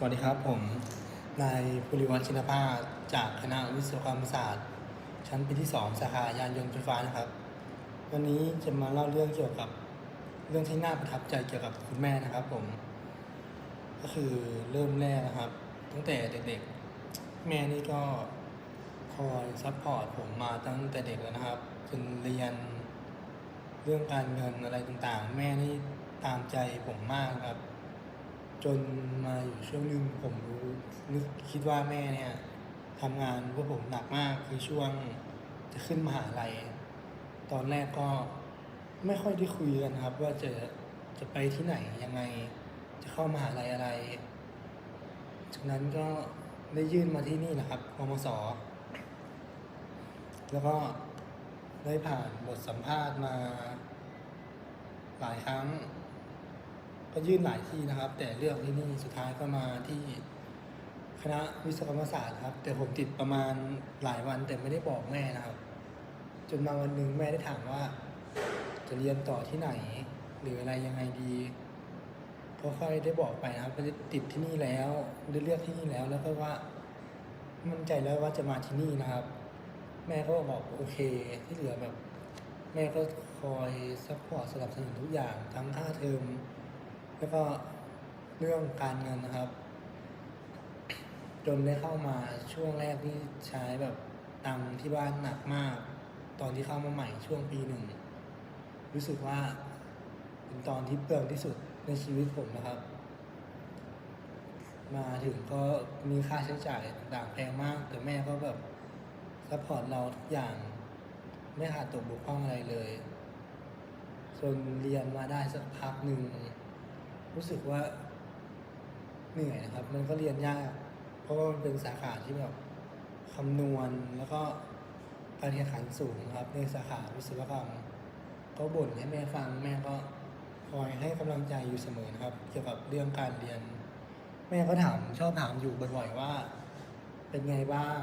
สวัสดีครับผม นายภูริวัฒน์ชินภาจากคณะวิศวกรรมศาสตร์ ชั้นปีที่ 2 สาขายานยนต์ไฟฟ้านะครับ วันนี้จะมาเล่าเรื่องเกี่ยวกับเรื่องที่น่าประทับใจเกี่ยวกับคุณแม่นะครับผม ก็คือเริ่มแรกนะครับ ตั้งแต่เด็กๆ แม่นี่ก็คอยซัพพอร์ตผมมาตั้งแต่เด็กแล้วนะครับจนเรียนเรื่องการเงินอะไรต่างๆ แม่นี่ตามใจผมมากครับ จนมาอยู่ช่วงหนึ่งผมรู้นึกคิดว่าแม่เนี่ยทำงานเพื่อผมหนักมากคือช่วงจะขึ้นมหาลัย ตอนแรกก็ไม่ค่อยได้คุยกันครับ ว่าจะจะไปที่ไหนยังไง จะเข้ามหาลัยอะไร จากนั้นก็ได้ยื่นมาที่นี่นะครับมมสแล้วก็ได้ผ่านบทสัมภาษณ์มาหลายครั้ง ยื่นหลายที่นะครับ แต่เลือกที่นี่สุดท้ายก็มาที่คณะวิศวกรรมศาสตร์ครับ แต่ผมติดประมาณหลายวันแต่ไม่ได้บอกแม่นะครับ จนมาวันหนึ่งแม่ได้ถามว่า จะเรียนต่อที่ไหน หรืออะไรยังไงดีก็ค่อยได้บอกไปนะครับได้ติดที่นี่แล้วได้เลือกที่นี่แล้วแล้วก็ว่า มั่นใจแล้วว่าจะมาที่นี่นะครับ แม่ก็บอกโอเคที่เหลือแบบ แม่ก็คอยซัพพอร์ตสนับสนุนทุกอย่างทั้งค่าเทอม แล้วก็เรื่องการเงินนะครับ จนได้เข้ามาช่วงแรกที่ใช้แบบตังที่บ้านหนักมาก ตอนที่เข้ามาใหม่ช่วงปีหนึ่ง รู้สึกว่าเป็นตอนที่เปลืองที่สุดในชีวิตผมนะครับ มาถึงก็มีค่าใช้จ่ายต่างๆแพงมาก แต่แม่ก็แบบซัพพอร์ตเราทุกอย่างไม่ขาดตกบกพร่องอะไรเลย จนเรียนมาได้สักพักหนึ่ง รู้สึกว่าเหนื่อยนะครับ มันก็เรียนยาก เพราะว่ามันเป็นสาขาที่แบบคำนวณแล้วก็การแข่งขันสูงครับ ในสาขาวิศวกรรม ก็บ่นให้แม่ฟังแม่ก็คอยให้กำลังใจอยู่เสมอนะครับ เกี่ยวกับเรื่องการเรียน แม่ก็ถามชอบถามอยู่บ่อยๆว่า เป็นไงบ้าง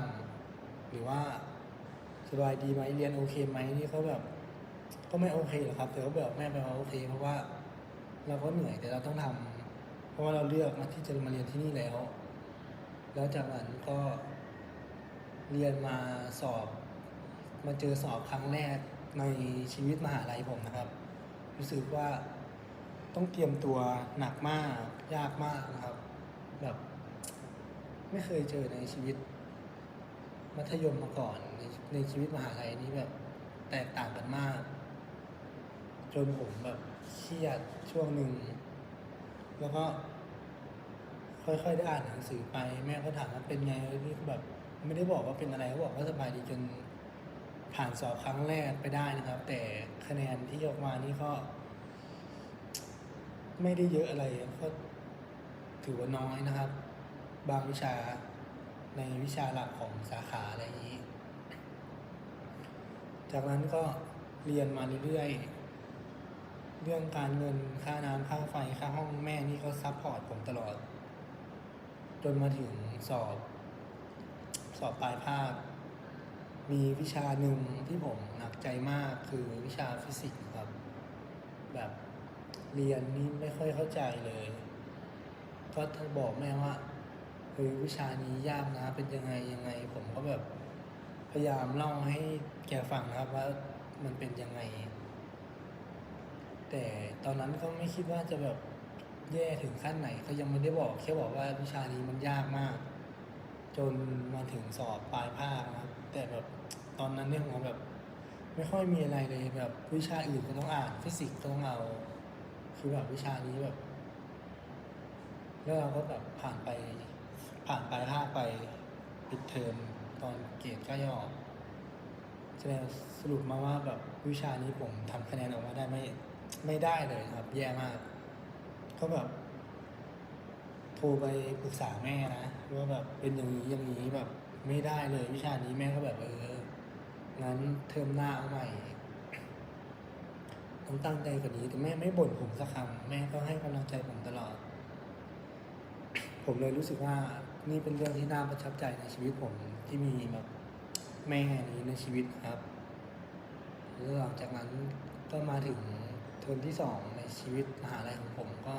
หรือว่าสบายดีไหมเรียนโอเคไหมนี่เขาแบบ ก็ไม่โอเคหรอกครับแต่ก็แบบแม่ไปว่าโอเค เพราะว่า เราก็เหนื่อยแต่เราต้องทำเพราะว่าเราเลือกมาที่จะมาเรียนที่นี่แล้ว แล้วจากนั้นก็เรียนมาสอบมาเจอสอบครั้งแรกในชีวิตมหาลัยผมนะครับ รู้สึกว่าต้องเตรียมตัวหนักมากยากมากนะครับ แบบไม่เคยเจอในชีวิต มัธยมมาก่อนในในชีวิตมหาลัยนี้แบบแตกต่างกันมาก จนผมแบบเครียดช่วงหนึ่ง แล้วก็ ค่อยๆได้อ่านหนังสือไป แม่ก็ถามว่าเป็นไงนี่แบบ ไม่ได้บอกว่าเป็นอะไรเขาบอกว่าสบายดีจนผ่านสอบครั้งแรกไปได้นะครับ แต่คะแนนที่ออกมานี่ก็ ไม่ได้เยอะอะไรก็ถือว่าน้อยนะครับ บางวิชาในวิชาหลักของสาขาอะไรอย่างนี้ จากนั้นก็เรียนมาเรื่อยๆ เรื่องการเงินค่าน้ำค่าไฟค่าห้องแม่นี่ก็ซัพพอร์ตผมตลอด จนมาถึงสอบ สอบปลายภาค มีวิชาหนึ่งที่ผมหนักใจมากคือวิชาฟิสิกส์ครับ แบบเรียนนี่ไม่ค่อยเข้าใจเลย ก็บอกแม่ว่าเฮ้ยวิชานี้ยากนะเป็นยังไงยังไง ผมก็แบบพยายามเล่าให้แกฟังนะครับว่ามันเป็นยังไง แต่ตอนนั้นก็ไม่คิดว่าจะแบบแย่ถึงขั้นไหนก็ยังไม่ได้บอกแค่บอกว่าวิชานี้มันยากมาก จนมาถึงสอบปลายภาคนะครับแต่แบบตอนนั้นเนี่ยผมแบบ ไม่ค่อยมีอะไรเลยแบบวิชาอื่นก็ต้องอ่าน ฟิสิกส์ก็ต้องเอาคือแบบวิชานี้แบบ แล้วเราก็แบบผ่านไป ผ่านปลายภาคไปปิดเทอมตอนเกรดกล้จะออกแสดงสรุปมาว่าแบบวิชานี้ผมทำคะแนนออกมาได้ไม่ ไม่ได้เลยครับ แย่มากก็แบบโทรไปปรึกษาแม่นะว่าแบบเป็นอย่างนี้อย่างนี้แบบ ไม่ได้เลยวิชานี้แม่ก็แบบเอองั้นเทอมหน้าเอาใหม่ต้องตั้งใจกว่านี้แต่แม่ไม่บ่นผมสักคำแม่ก็ให้กำลังใจผมตลอด ผมเลยรู้สึกว่านี่เป็นเรื่องที่น่าประทับใจในชีวิตผมที่มีแบบแม่นี้ในชีวิตครับแล้วหลังจากนั้นก็มาถึง เทอมที่สองในชีวิตมหาลัยของผมก็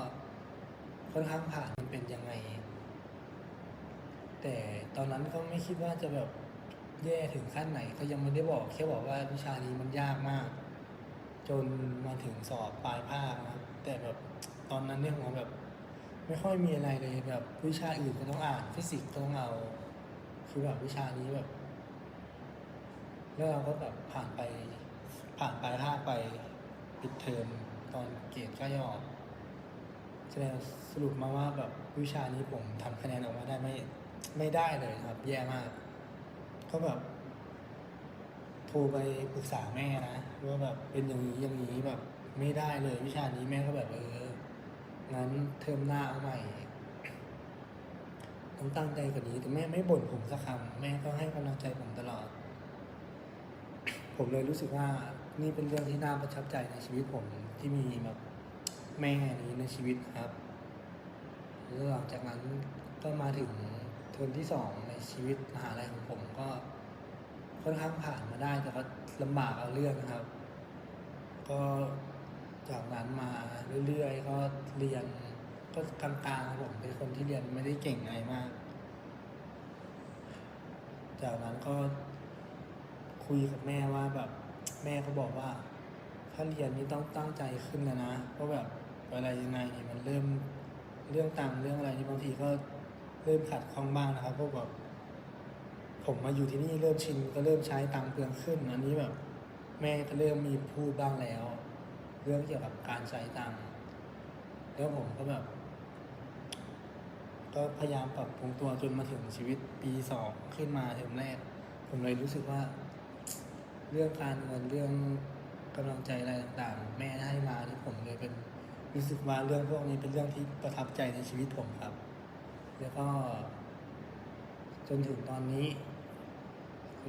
ค่อนข้างผ่านมันเป็นยังไง แต่ตอนนั้นก็ไม่คิดว่าจะแบบแย่ถึงขั้นไหนก็ยังไม่ได้บอก แค่บอกว่าวิชานี้มันยากมาก จนมาถึงสอบปลายภาคนะแต่แบบตอนนั้นเนี่ยผมแบบ ไม่ค่อยมีอะไรเลยแบบวิชาอื่นก็ต้องอ่าน ฟิสิกส์ก็ต้องเอาคือแบบวิชานี้แบบ แล้วเราก็แบบผ่านไปผ่านปลายภาคไป ปิดเทอมตอนเกรดกล้จะออกแสดงสรุปมาว่าแบบวิชานี้ผมทำคะแนนออกมาได้ไม่ไม่ได้เลยครับ แย่มาก ก็แบบ โทรไปปรึกษาแม่นะว่าแบบเป็นอย่างนี้อย่างนี้แบบ ไม่ได้เลยวิชานี้แม่ก็แบบเอองั้นเทอมหน้าเอาใหม่ต้องตั้งใจกว่านี้แต่แม่ไม่บ่นผมสักคำแม่ก็ให้กำลังใจผมตลอด ผมเลยรู้สึกว่า นี่เป็นเรื่องที่น่าประทับใจในชีวิตผมที่มีแบบแม่นี้ในชีวิตครับแล้วหลังจากนั้นก็มาถึงทอมที่สองในชีวิตมหาลัยของผมก็ค่อนข้างผ่านมาได้แต่ก็ลำบากเอาเรื่องนะครับ ก็จากนั้นมาเรื่อยๆก็เรียนก็กลางๆผมเป็นคนที่เรียนไม่ได้เก่งอะไรมาก จากนั้นก็คุยกับแม่ว่าแบบ แม่ก็บอกว่า ถ้าเรียนนี่ต้องตั้งใจขึ้นแล้วนะเพราะแบบอะไรยังไงนี่มันเริ่มเรื่องตังเรื่องอะไรนี่บางทีก็เริ่มขัดข้องบ้างนะครับเพราะแบบผมมาอยู่ที่นี่เริ่มชินก็เริ่มใช้ตังเปลืองขึ้นอันนี้แบบ แม่ก็เริ่มมีพูดบ้างแล้ว เรื่องเกี่ยวกับการใช้ตังแล้วผมก็แบบก็พยายามปรับปรุงตัวจนมาถึงชีวิตปีสองขึ้นมาเทอมแรก ผมเลยรู้สึกว่า เรื่องการเงินเรื่องกำลังใจอะไรต่างๆ แม่ให้มาที่ผมเลยเป็นรู้สึกว่าเรื่องพวกนี้เป็นเรื่องที่ประทับใจในชีวิตผมครับ แล้วก็ จนถึงตอนนี้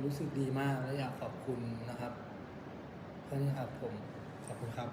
รู้สึกดีมากและอยากขอบคุณนะครับเพื่อนครับผมขอบคุณครับ